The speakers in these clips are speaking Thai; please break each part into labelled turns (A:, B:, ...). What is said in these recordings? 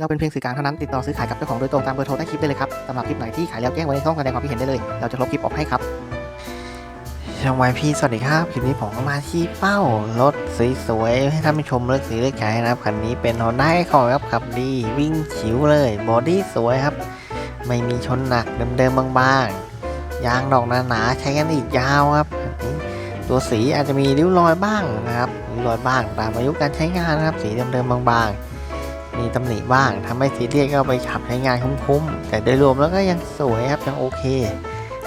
A: เราเป็นเพียงสื่อกลางเท่านั้นติดต่อซื้อขายกับเจ้าของโดยตรงตามเบอร์โทรใต้คลิปได้เลยครับสำหรับคลิปไหนที่ขายแล้วแจ้งไว้ในช่องแสดงความคิดเห็นได้เลย เราจะลบคลิปออกให้ครับช่องไวพี่สวัสดีครับ คลิปนี้ผมก็มาที่เป้ารถสวยๆให้ท่านผู้ชมเลือกซื้อเลือกใช้นะครับคันนี้เป็น Honda Accord ครับขับดีวิ่งฉิวเลยบอดี้สวยครับ ไม่มีชนหนักเดิมๆบางๆยางดอกหนาๆใช้กันอีกยาวครับตัวสีอาจจะมีริ้วรอยบ้างนะครับริ้วรอยบ้างตามอายุการใช้งานนะครับสีเดิมๆบางๆ มีตำหนิบ้างทำให้ซีเรียสก็เอาไปขับใช้งานคุ้มๆ แต่โดยรวมแล้วก็ยังสวยครับ ยังโอเค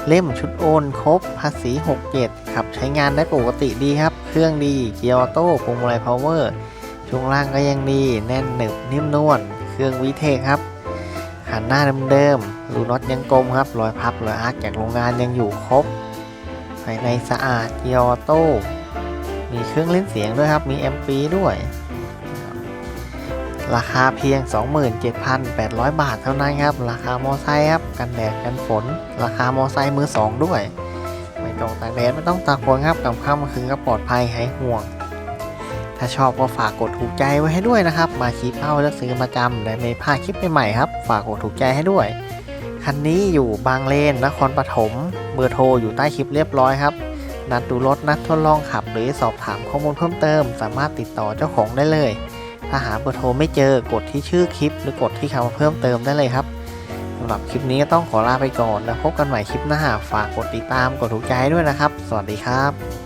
A: เล่มชุดโอนครบ ภาษี67ขับใช้งานได้ปกติดีครับ เครื่องดี เกียร์ออโต้พวงมาลัยพาวเวอร์ช่วงล่างก็ยังดี แน่นหนึบนิ่มนวลเครื่องวีเทคครับหันหน้าเดิมๆรูน็อตยังกลมครับรอยพับรอยอาร์คจากโรงงานยังอยู่ครบภายในสะอาดเกียร์ออโต้มีเครื่องเล่นเสียงด้วยครับ มีแอมปีด้วย ราคาเพียง 27,800 บาทเท่านั้นครับ ราคามอไซค์ครับ กันแดดกันฝน ราคามอไซค์มือสองด้วย ไม่ต้องตากแดดไม่ต้องตากฝนครับกับข้ามคืนก็ปลอดภัยหายห่วง ถ้าชอบก็ฝากกดถูกใจไว้ให้ด้วยนะครับ มาชี้เป้าแล้วซื้อประจำและไม่พลาดคลิปใหม่ๆครับ ฝากกดถูกใจให้ด้วย คันนี้อยู่บางเลนนครปฐม เบอร์โทรอยู่ใต้คลิปเรียบร้อยครับ นัดดูรถนัดทดลองขับ หรือสอบถามข้อมูลเพิ่มเติม สามารถติดต่อเจ้าของได้เลย ถ้าหาเบอร์โทรไม่เจอกดที่ชื่อคลิป หรือกดที่คำเพิ่มเติมได้เลยครับสำหรับคลิปนี้ก็ต้องขอลาไปก่อน แล้วพบกันใหม่คลิปหน้าฝากกดติดตามกดถูกใจด้วยนะครับ สวัสดีครับ